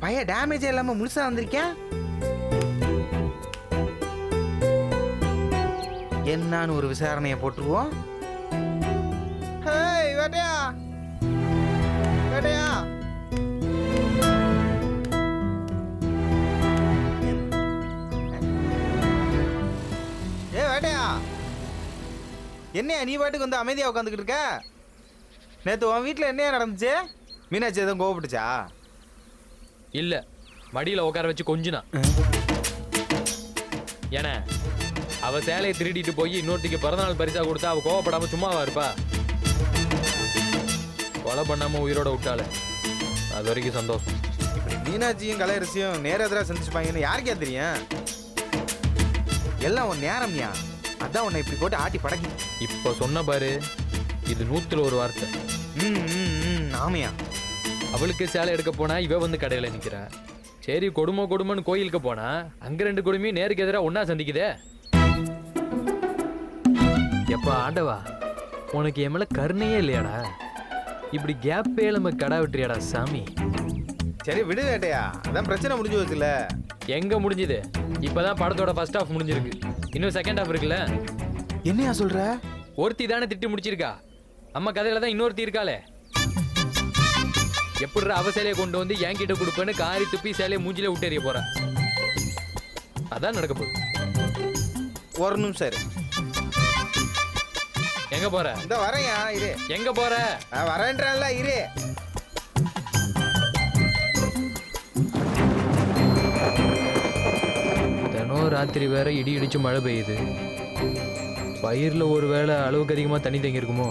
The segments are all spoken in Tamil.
பையன் டேமேஜ் இல்லாம முழுசா வந்திருக்கேன் என்னன்னு ஒரு விசாரணையை போட்டுருவோம். வேட்டையா. வேட்டையா. ஏ வேட்டையா. என்னையா நீ பாட்டுக்கு வந்து அமைதியா உட்காந்துக்கிட்டு இருக்க? நேத்து உன் வீட்டில் என்னையா நடந்துச்சு? மீனாட்சி எதுவும் கோவப்பட்டுச்சா? இல்ல மடியில உட்கார வச்சு கொஞ்சினா. ஏன்னா அவ சேலையை திருடிட்டு போய் இன்னொருத்திக்கு பிறந்தநாள் பரிசா கொடுத்தா அவ கோவப்படாம சும்மாவா இருப்பா? கொலை பண்ணாம உயிரோட விட்டாளே. அது வரைக்கும் சந்தோஷம். இப்படி மீனாட்சியும் கலையரசியும் நேர எதிராக சந்திச்சுப்பாங்கன்னு யாருக்கே தெரியும் எல்லாம் உன் நேரம்யா அதான் உன்னை இப்படி போட்டு ஆட்டி படக்கி. இப்ப சொன்ன பாரு இது நூத்துல ஒரு வார்த்தை. ம் ம், ம் ஆமையா? அவளுக்கு சேலை எடுக்க போனா இவ வந்து கடையில நிக்கிறா. சரி கொடுமை கொடுமைன்னு கோயிலுக்கு போனா அங்க ரெண்டு கொடுமையும் நேருக்கு எதிரா ஒண்ணா சந்திக்குதே. எப்பா ஆண்டவா உனக்கு என் மேல கருணையே இல்லையாடா? இப்படி கேப்பே நம்ம கடா விட்டுறியாடா சாமி? சரி விடு வேட்டையா. அதான் பிரச்சனை முடிஞ்சு வச்சுல எங்க முடிஞ்சுது? இப்பதான் படத்தோட ஃபர்ஸ்ட் ஹாஃப் முடிஞ்சிருக்கு. இன்னும் செகண்ட் ஹாஃப் இருக்குல்ல? என்னையா சொல்ற? ஒருத்தி தானே திட்டி முடிச்சிருக்கா. அம்மா கதையில தான் இன்னொருத்தி இருக்காளே. எப்படி அவ சேலையை கொண்டு வந்து என்கிட்ட கொடுப்பேன்னு காரி துப்பி சேலையை மூஞ்சில விட்டு எறிய போறா அதான் நடக்க போகுது. ஒரு நிமிஷம் இரு. எங்க போற? இந்த வரேன்யா இரு. எங்க போற? நான் வரேன்றல இரு. தினம் ராத்திரி வேற இடி இடிச்சு மழை பெய்யுது. பயிர்ல ஒரு வேளை அளவுக்கு அதிகமா தண்ணி தேங்கி இருக்குமோ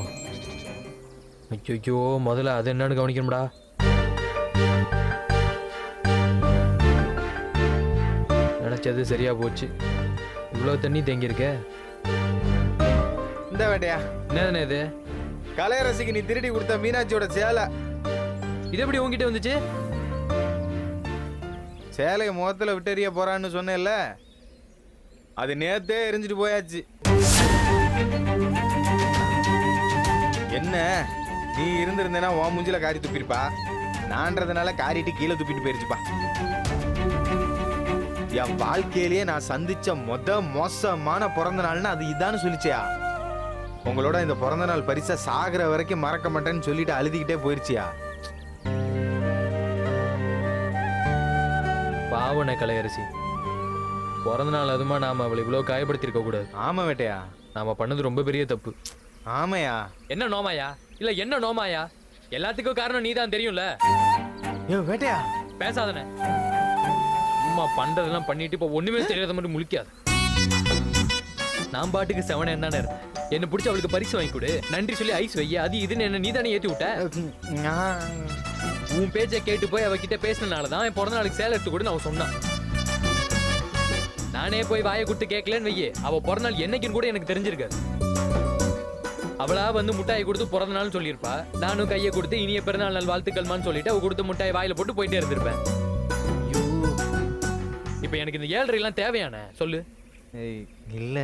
ஐயோ முதல்ல அது என்னன்னு கவனிக்கணும்டா. நினைச்சது சரியா போச்சு. இவ்வளவு தண்ணி தேங்கி இருக்க இந்த வேட்டையா? என்னதுண்ணே இது? கலையரசிக்கு நீ திருடி கொடுத்த மீனாட்சியோட சேலை. இது எப்படி உங்ககிட்ட வந்துச்சு? சேலையை முகத்துல விட்டெறிய போறான்னு சொன்னேல்ல அது நேத்தே எரிஞ்சிட்டு போயாச்சு. என்ன? நீ இருந்திருந்தேன்னா உன் மூஞ்சில காரி துப்பிருப்பா. நான்றதுனால காரிட்டு கீழே துப்பிட்டு போயிருச்சுப்பா. என் வாழ்க்கையிலேயே நான் சந்திச்ச மொத மோசமான பிறந்த நாள்னா அது இதான்னு சொல்லிச்சியா? உங்களோட இந்த பிறந்த நாள் பரிசை சாகுற வரைக்கும் மறக்க மாட்டேன்னு சொல்லிட்டு அழுதிக்கிட்டே போயிருச்சியா? பாவனை கலையரசி. பிறந்த நாள் அதுமா நாம அவளை இவ்வளவு காயப்படுத்திருக்க கூடாது. ஆமா வேட்டையா? நாம பண்ணது ரொம்ப பெரிய தப்பு. ஆமையா? என்ன நோமாயா? இல்ல என்ன நோமாயா? எல்லாத்துக்கும் காரணம் நீதான் தெரியும்ல. ஏ வேட்டையா? பேசாதனே. சும்மா பண்றதெல்லாம் பண்ணிட்டு இப்ப ஒண்ணுமே தெரியாத மாதிரி முழிக்காது. நான் பாட்டுக்கு செவன என்னன்னு இருந்தேன் என்ன பிடிச்சி அவளுக்கு பரிசு வாங்கி கொடு. நன்றி சொல்லி ஐஸ் வைய அது இதுன்னு என்ன நீ தானே ஏத்தி விட்ட? உன் பேச்சை கேட்டு போய் அவகிட்ட பேசினனால தான் என் பிறந்த நாளுக்கு சேலை எடுத்து கொடுன்னு அவன் சொன்னான் நானே போய் வாயை கொடுத்து கேட்கலன்னு வையே. அவ பிறந்த நாள் என்னைக்குன்னு கூட எனக்கு தெரிஞ்சிருக்காது. அவளா வந்து முட்டாயை கொடுத்து பிறந்த நாள் சொல்லியிருப்பா. நானும் கையை கொடுத்து இனிய பிறந்தநாள் நாள் வாழ்த்துக்கள்மான்னு சொல்லிட்டு அவ கொடுத்து முட்டாயை வாயில போட்டு போயிட்டே இருந்திருப்பேன். இப்போ எனக்கு இந்த ஏழரை எல்லாம் தேவையான சொல்லு. இல்ல.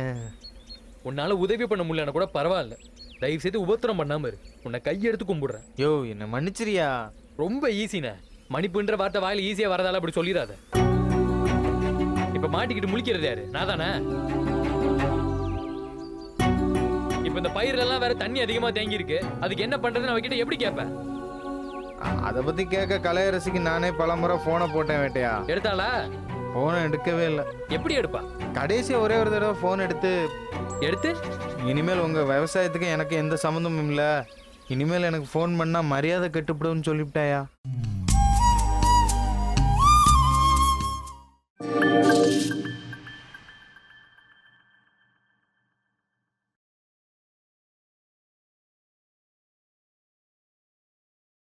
உன்னால உதவி பண்ண முடியலன்னா கூட பரவாயில்ல. தயவு செய்து உபத்திரம் பண்ணாம இரு. உன்னை கையெடுத்து கும்பிடுறேன். யோ என்ன மன்னிச்சிரியா? ரொம்ப ஈஸிண்ணே மன்னிப்புன்ற வார்த்தை வாயில ஈஸியா வரதால அப்படி சொல்லிடாத. இப்ப மாட்டிக்கிட்டு முழிக்கிறது யாரு? நான் தானே இப்ப இந்த பயிரெல்லாம் வேற தண்ணி அதிகமா தேங்கி இருக்கு அதுக்கு என்ன பண்றதுன்னு அவகிட்ட எப்படி கேட்பேன்? அத பத்தி கேட்க கலையரசிக்கு நானே பலமுறை போனை போட்டேன் வேட்டையா. எடுத்தாளா? போனை எடுக்கவே இல்லை. எப்படி எடுப்பா? கடைசியா ஒரே ஒரு தடவை போன் எடுத்து எடுத்து? இனிமேல் உங்க விவசாயத்துக்கு எனக்கு எந்த சம்மந்தமும் இல்ல. இனிமேல் எனக்கு ஃபோன் பண்ணா மரியாதை கெட்டுப்படும்னு சொல்லிவிட்டாயா?